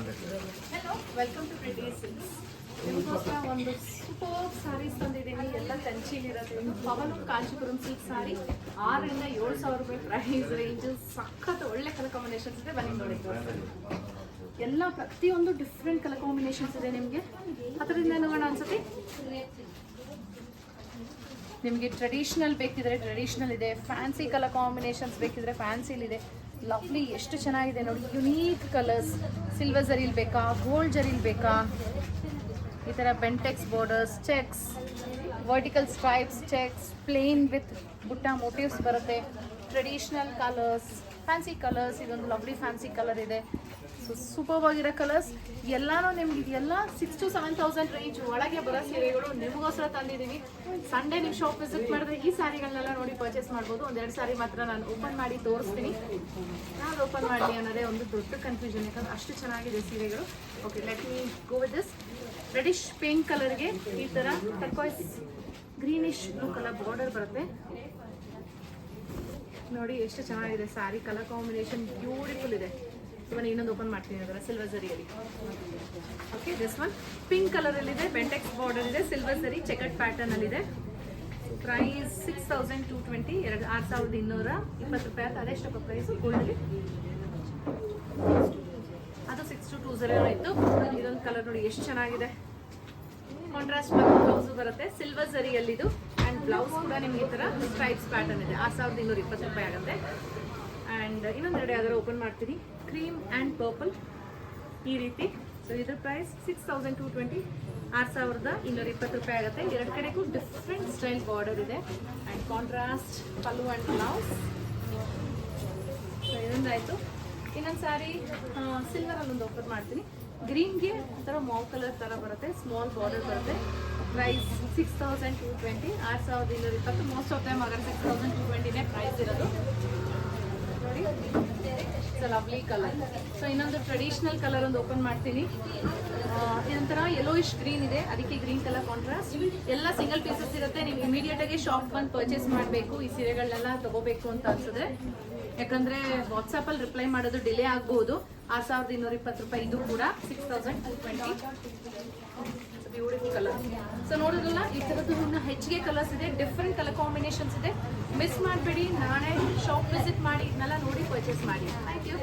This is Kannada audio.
Hello welcome to pretty silks ನಿಮಗೋಸ್ಕರ ಒಂದು ಸೂಪರ್ ಸ್ಯಾರೀಸ್ ತಂದಿದ್ದೀನಿ ಎಲ್ಲ ಕಂಚಿಲಿರುತ್ತೆ ಇದು ಪವನ್ ಕಾಂಚೀಪುರಂ ಸಿಲ್ಕ್ ಸಾರಿ ಆರರಿಂದ ಏಳು ಸಾವಿರ ರೂಪಾಯಿ ಪ್ರೈಸ್ ರೇಂಜ್ ಸಖತ್ ಒಳ್ಳೆ ಕಲರ್ ಕಾಂಬಿನೇಷನ್ಸ್ ಇದೆ. ಬನ್ನಿ ನೋಡಿ. ಎಲ್ಲ ಪ್ರತಿಯೊಂದು ಡಿಫ್ರೆಂಟ್ ಕಲರ್ ಕಾಂಬಿನೇಷನ್ಸ್ ಇದೆ ನಿಮಗೆ. ಅದರಿಂದ ನೋಡೋಣ ಅನ್ಸುತ್ತೆ? ನಿಮಗೆ ಟ್ರೆಡಿಷನಲ್ ಬೇಕಿದ್ರೆ ಟ್ರೆಡಿಷನಲ್ ಇದೆ ಫ್ಯಾನ್ಸಿ ಕಲರ್ ಕಾಂಬಿನೇಷನ್ಸ್ ಬೇಕಿದ್ರೆ ಫ್ಯಾನ್ಸಿಲಿದೆ ಲವ್ಲಿ ಎಷ್ಟು ಚೆನ್ನಾಗಿದೆ ನೋಡಿ. ಯುನೀಕ್ ಕಲರ್ಸ್ ಸಿಲ್ವರ್ ಜರೀಲ್ ಬೇಕಾ? ಗೋಲ್ಡ್ ಜರೀಲ್ ಬೇಕಾ? ಈ ಥರ Bentex borders checks vertical stripes checks plain with ಬುಟ್ಟ ಮೋಟಿವ್ಸ್ ಬರುತ್ತೆ. ಟ್ರೆಡಿಷ್ನಲ್ ಕಲರ್ಸ್ ಫ್ಯಾನ್ಸಿ ಕಲರ್ಸ್ ಇದೊಂದು ಲವ್ಲಿ ಫ್ಯಾನ್ಸಿ ಕಲರ್ ಇದೆ. ಸೊ ಸೂಪರ್ ಆಗಿರೋ ಕಲರ್ಸ್ ಎಲ್ಲಾನು ನಿಮ್ಗೆ ಇದೆಲ್ಲ six to seven thousand range ಒಳಗೆ ಬರೋ ಸೀರೆಗಳು ನಿಮಗೋಸ್ಕರ ತಂದಿದ್ದೀನಿ. ಸಂಡೇ ನೀವು ಶಾಪ್ ವಿಸಿಟ್ ಮಾಡಿದ್ರೆ ಈ ಸಾರಿಗಳನ್ನೆಲ್ಲ ನೋಡಿ ಪರ್ಚೇಸ್ ಮಾಡ್ಬೋದು. ಒಂದೆರಡು ಸಾರಿ ಮಾತ್ರ ನಾನು ಓಪನ್ ಮಾಡಿ ತೋರಿಸ್ತೀನಿ. ನಾನು ಓಪನ್ ಮಾಡಿ ಅನ್ನೋದೇ ಒಂದು ದೊಡ್ಡ ಕನ್ಫ್ಯೂಷನ್ ಯಾಕಂದ್ರೆ ಅಷ್ಟು ಚೆನ್ನಾಗಿದೆ ಸೀರೆಗಳು. Okay let me go with this reddish pink ಕಲರ್ಗೆ ಈ ಥರ turquoise greenish blue colour border ಬರುತ್ತೆ. ನೋಡಿ ಎಷ್ಟು ಚೆನ್ನಾಗಿದೆ ಸ್ಯಾರಿ ಕಲರ್ ಕಾಂಬಿನೇಷನ್ ಬ್ಯೂಟಿಫುಲ್ ಇದೆ. ಇವನ್ ಇನ್ನೊಂದು ಓಪನ್ ಮಾಡ್ತೀನಿ ಅದರ ಸಿಲ್ವರ್ ಜರಿಯಲ್ಲಿ ಓಕೆ ದಿಸ್ ಒನ್ ಪಿಂಕ್ ಕಲರಲ್ಲಿದೆ ಬೆಂಟೆಕ್ಸ್ ಬಾರ್ಡರ್ ಇದೆ ಸಿಲ್ವರ್ ಸರಿ ಚೆಕಟ್ ಪ್ಯಾಟರ್ನ್ ಅಲ್ಲಿ ಇದೆ. Price six thousand two twenty ಎರಡು, ಆರು ಸಾವಿರದ ಇನ್ನೂರ ಇಪ್ಪತ್ತು ರೂಪಾಯಿ ಅಂತ ಅದೆಷ್ಟಪ್ಪ ಪ್ರೈಸ್ ಗೋಲ್ಡಲ್ಲಿ ಅದು ಸಿಕ್ಸ್ ಟು ಟೂ ಝೀರೋ ಇತ್ತು. ಇದೊಂದು ಕಲರ್ ನೋಡಿ, ಎಷ್ಟು ಚೆನ್ನಾಗಿದೆ. ಕಾಂಟ್ರಾಸ್ಟ್ ಬ್ಲೌಸ್ ಬರುತ್ತೆ. ಸಿಲ್ವರ್ ಜರಿಯಲ್ಲಿದು ಆ್ಯಂಡ್ ಬ್ಲೌಸ್ ಕೂಡ ನಿಮ್ಗೆ ಈ ಥರ ಸ್ಟ್ರೈಪ್ಸ್ ಪ್ಯಾಟರ್ನ್ ಇದೆ. ಆರು ಸಾವಿರದ ಇನ್ನೂರ ಇಪ್ಪತ್ತು ರೂಪಾಯಿ ಆಗುತ್ತೆ. ಆ್ಯಂಡ್ ಇನ್ನೊಂದೆರಡು ಯಾವ್ದಾರು ಓಪನ್ ಮಾಡ್ತೀನಿ. ಕ್ರೀಮ್ ಆ್ಯಂಡ್ ಪರ್ಪಲ್ ಈ ರೀತಿ. ಸೊ ಇದ್ರ price six thousand two twenty ಆರು ಸಾವಿರದ ಇನ್ನೂರ ಇಪ್ಪತ್ತು ರೂಪಾಯಿ ಆಗುತ್ತೆ. ಎರಡು ಕಡೆಗೂ ಡಿಫ್ರೆಂಟ್ ಸ್ಟೈಲ್ ಬಾರ್ಡರ್ ಇದೆ. And contrast pallu and blouse so ಇದೊಂದಾಯಿತು ಇನ್ನೊಂದು ಸಾರಿ ಸಿಲ್ವರ್ ಒಂದು ಓಪನ್ ಮಾಡ್ತೀನಿ. ಗ್ರೀನ್ಗೆ ಒಂಥರ ಮಾವ್ ಕಲರ್ ಥರ ಬರುತ್ತೆ. ಸ್ಮಾಲ್ ಬಾರ್ಡರ್ ಬರುತ್ತೆ. Price six thousand two twenty ಆರು ಸಾವಿರದ ಇನ್ನೂರ ಇಪ್ಪತ್ತು. ಮೋಸ್ಟ್ ಆಫ್ ಟೈಮ್ ಆಗ ಸಿಕ್ಸ್ ತೌಸಂಡ್ ಟು ಟ್ವೆಂಟಿನೇ ಪ್ರೈಸ್ ಇರೋದು. ಲವ್ಲಿ ಕಲರ್ ಸೊ ಇನ್ನೊಂದು ಟ್ರೆಡಿಷನಲ್ ಕಲರ್ ಒಂದು ಓಪನ್ ಮಾಡ್ತೀನಿ. ಇದೊಂಥರ ಯೆಲ್ಲೋಯಿಶ್ ಗ್ರೀನ್ ಇದೆ. ಅದಕ್ಕೆ ಗ್ರೀನ್ ಕಲರ್ ಕಾಂಟ್ರಾಸ್ಟ್ ಎಲ್ಲ ಸಿಂಗಲ್ ಪೀಸಸ್ ಇರುತ್ತೆ. ನೀವು ಇಮಿಡಿಯೇಟ್ ಆಗಿ ಶಾಪ್ ಬಂದು ಪರ್ಚೇಸ್ ಮಾಡಬೇಕು. ಈ ಸೀರೆಗಳನ್ನೆಲ್ಲ ತಗೋಬೇಕು ಅಂತ ಅನ್ಸಿದ್ರೆ ಯಾಕಂದ್ರೆ ವಾಟ್ಸಪ್ ಅಲ್ಲಿ ರಿಪ್ಲೈ ಮಾಡೋದು ಡಿಲೇ ಆಗಬಹುದು ಆರ್ ಸಾವಿರದ ಇನ್ನೂರ ಇಪ್ಪತ್ತು ರೂಪಾಯಿ ಇದು ಕೂಡ. Six thousand twenty beautiful colours so ನೋಡಿದ್ರಲ್ಲ, ಈ ಥರದ್ದು ಹೂವಿನ ಹೆಚ್ಚಿಗೆ ಕಲರ್ಸ್ ಇದೆ ಡಿಫ್ರೆಂಟ್ ಕಲರ್ ಕಾಂಬಿನೇಷನ್ಸ್ ಇದೆ. ಮಿಸ್ ಮಾಡಬೇಡಿ ನಾಳೆ ಶಾಪ್ ವಿಸಿಟ್ ಮಾಡಿ, ಇದನ್ನೆಲ್ಲ ನೋಡಿ ಪರ್ಚೇಸ್ ಮಾಡಿ. Thank you